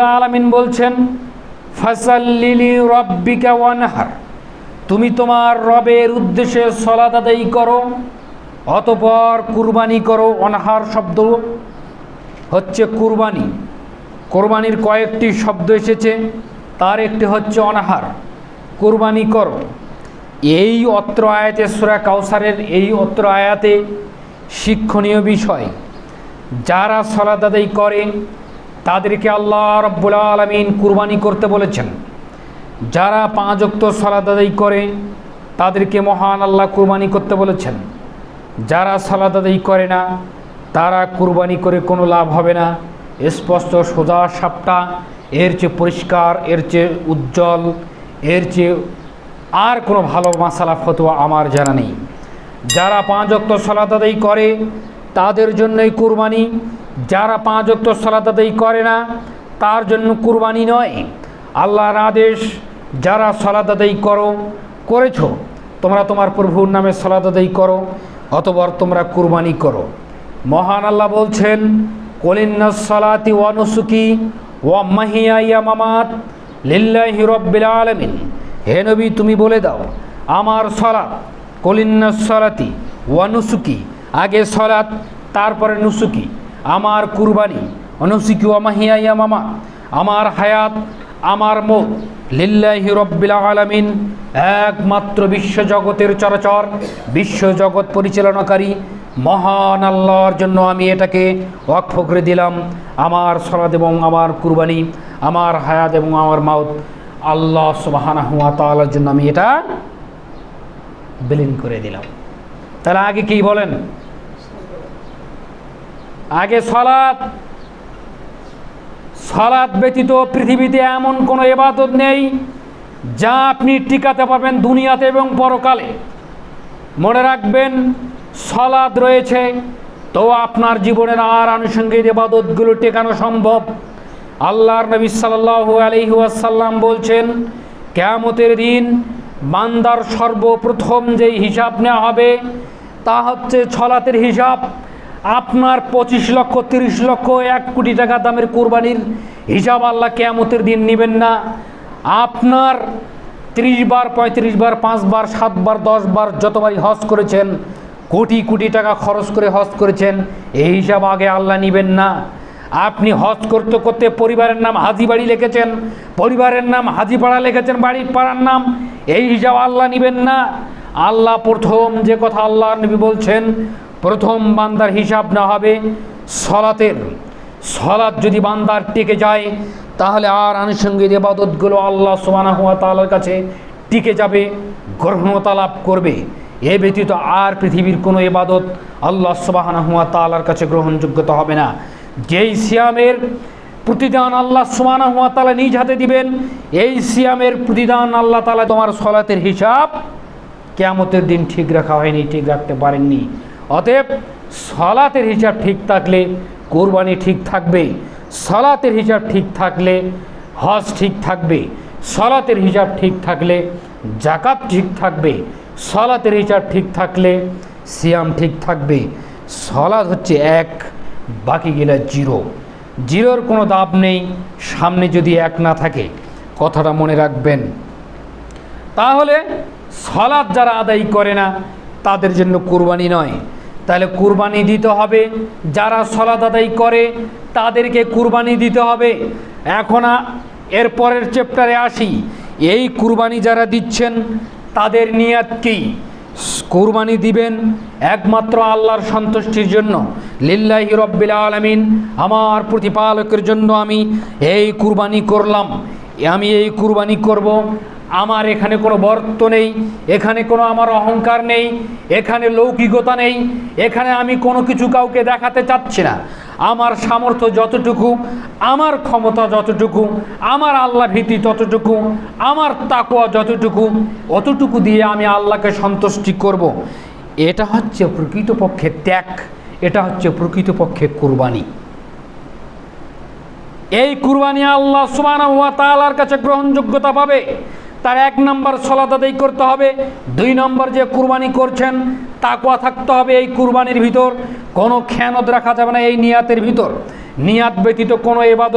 আলামিন বলছেন ফাসাল্লিলি রব্বিকা ওয়ানহার। তুমি তোমার রবের উদ্দেশ্যে সলাত করো, অতপর কুরবানি করো। অনহার শব্দ হচ্ছে কুরবানি। কোরবানির কয়েকটি শব্দ এসেছে, তার একটি হচ্ছে অনাহার কুরবানি করো। এই অত্র আয়াতে সুরা কাউসারের এই অত্র আয়াতে শিক্ষণীয় বিষয়, যারা সলাত আদায়ী করে তাদেরকে আল্লাহ রব্বুল আলমিন কুরবানি করতে বলেছেন। যারা পাঁচ অক্ত সলাত আদায়ী করে, তাদেরকে মহান আল্লাহ কুরবানি করতে বলেছেন। যারা সালাদ আদায়ী করে না, তারা কুরবানি করে কোনো লাভ হবে না। স্পষ্ট সোজা সাপটা, এর চেয়ে পরিষ্কার, এর চেয়ে উজ্জ্বল, এর চেয়ে আর কোনো ভালো মাসালা, ফতোয়া আমার জানা নেই। যারা পাঁচ অক্ত আদায়ী করে, তাদের জন্যই কুরবানি। যারা পাঁচ অক্ত সলাত আদায়ী করে না, তার জন্য কুরবানি নয়। আল্লাহর আদেশ, যারা সলাত আদায়ী করো, করেছ, তোমরা তোমার প্রভুর নামে সলাত আদায়ী করো অতবার তোমরা কুরবানি করো। মহান আল্লাহ বলছেন, কলিন্না সলাতি ওয়ানুসুকি ওয়া মাহিয়া লিল্লাহি রব্বিল আলামিন। হে নবী, তুমি বলে দাও, আমার সলাত, কলিন্না সলাতি ওয়ানুসুকি আগে সলাত, তারপরে নুসুকি। আমার কুরবানি অনুসুকি ওয়া মাহিয়া ইয়া মামা আমার হায়াত, আমার মত, লিল্লাহি রব্বিল আলামিন, একমাত্র বিশ্বজগতের চরাচর, বিশ্বজগৎ পরিচালনাকারী, মহান আল্লাহর জন্য আমি এটাকে ওয়াকফ করে দিলাম। আমার সলাদ এবং আমার কুরবানি, আমার হায়াত এবং আমার মাউত, আল্লাহ সুবাহানা হুয়া তালার জন্য আমি এটা বিলীন করে দিলাম। তাহলে আগে কি বলেন? আগে সলাদ সলাদ ব্যতীত পৃথিবীতে এমন কোনো এবাদত নেই যা আপনি টিকাতে পারবেন দুনিয়াতে এবং পরকালে। মনে রাখবেন সলাদ রয়েছে, তো আপনার জীবনের আর আনুষঙ্গিক এবাদতগুলো টেকানো সম্ভব। আল্লাহর নবী সাল্লাল্লাহু আলাইহি ওয়াসাল্লাম বলছেন, কেয়ামতের দিন বান্দার সর্বপ্রথম যেই হিসাব নেওয়া হবে তা হচ্ছে ছলাতের হিসাব। আপনার পঁচিশ লক্ষ, তিরিশ লক্ষ, এক কোটি টাকা দামের কোরবানির হিসাব আল্লাহ কেয়ামতের দিন নেবেন না। আপনার ত্রিশ বার, পঁয়ত্রিশ বার পাঁচবার সাতবার দশবার যতবারই হজ করেছেন, কোটি কোটি টাকা খরচ করে হজ করেছেন, এই হিসাব আগে আল্লাহ নেবেন না। আপনি হজ করতে করতে পরিবারের নাম হাজি বাড়ি লিখেছেন, পরিবারের নাম হাজিপাড়া লিখেছেন, বাড়ির পাড়ার নাম, এই হিসাব আল্লাহ নেবেন না। আল্লাহ প্রথম যে কথা আল্লাহ নবী বলছেন প্রথম বান্দার হিসাব না হবে সলাতের। সলাৎ যদি বান্দার টিকে যায়, তাহলে আর আনুষঙ্গিক ইবাদতগুলো আল্লাহ সুবানা হুয়া তালার কাছে টিকে যাবে গ্রহণতা লাভ করবে। এ ব্যতীত আর পৃথিবীর কোনো ইবাদত আল্লাহ সুবাহানা হুয়া তালার কাছে গ্রহণযোগ্যতা হবে না। যেই সিয়ামের প্রতিদান আল্লাহ সুবানা হুয়া তালা নিজ হাতে দিবেন, এই সিয়ামের প্রতিদান আল্লাহ তালা তোমার সলাতের হিসাব কেয়ামতের দিন ঠিক রাখা হয়নি, ঠিক রাখতে পারেননি। অতএব সলাতের হিসাব ঠিক থাকলে কোরবানি ঠিক থাকবে, সলাতের হিসাব ঠিক থাকলে হজ ঠিক থাকবে, সলাতের হিসাব ঠিক থাকলে জাকাত ঠিক থাকবে, সলাতের হিসাব ঠিক থাকলে সিয়াম ঠিক থাকবে। সলাদ হচ্ছে এক, বাকি গেলে জিরো। জিরোর কোনো দাব নেই, সামনে যদি এক না থাকে, কথাটা মনে রাখবেন। তাহলে সলাদ যারা আদায় করে না, তাদের জন্য কোরবানি নয়। তাহলে কুরবানি দিতে হবে। যারা সলাদ আদায় করে, তাদেরকে কুরবানি দিতে হবে। এখন এর পরের চ্যাপ্টারে আসি। এই কুরবানি যারা দিচ্ছেন, তাদের নিয়াত কি? কুরবানি দিবেন একমাত্র আল্লাহর সন্তুষ্টির জন্য। লিল্লাহি রব্বিল আলামিন, আমার প্রতিপালকের জন্য আমি এই কুরবানি করলাম। আমি এই কুরবানি করব। আমার এখানে কোনো বর্ত নেই, এখানে কোনো আমার অহংকার নেই, এখানে লৌকিকতা নেই, এখানে আমি কোনো কিছু কাউকে দেখাতে চাচ্ছি না। আমার সামর্থ্য যতটুকু, আমার ক্ষমতা যতটুকু, আমার আল্লাহ ভীতি ততটুকু, আমার তাকুয়া যতটুকু, অতটুকু দিয়ে আমি আল্লাহকে সন্তুষ্টি করব। এটা হচ্ছে প্রকৃতপক্ষে ত্যাগ, এটা হচ্ছে প্রকৃতপক্ষে কুরবানি। এই কুরবানি আল্লাহ তাআলার কাছে গ্রহণযোগ্যতা পাবে। তার এক নম্বর সলাদ আদায় করতে হবে। দুই নম্বর যে কুরবানি করছেন তাকুয়া থাকতে হবে এই কুরবানির ভিতর। কোনো খেয়ানত রাখা যাবে না এই নিয়াতের ভিতর। নিয়াত ব্যতীত কোনো এবাদত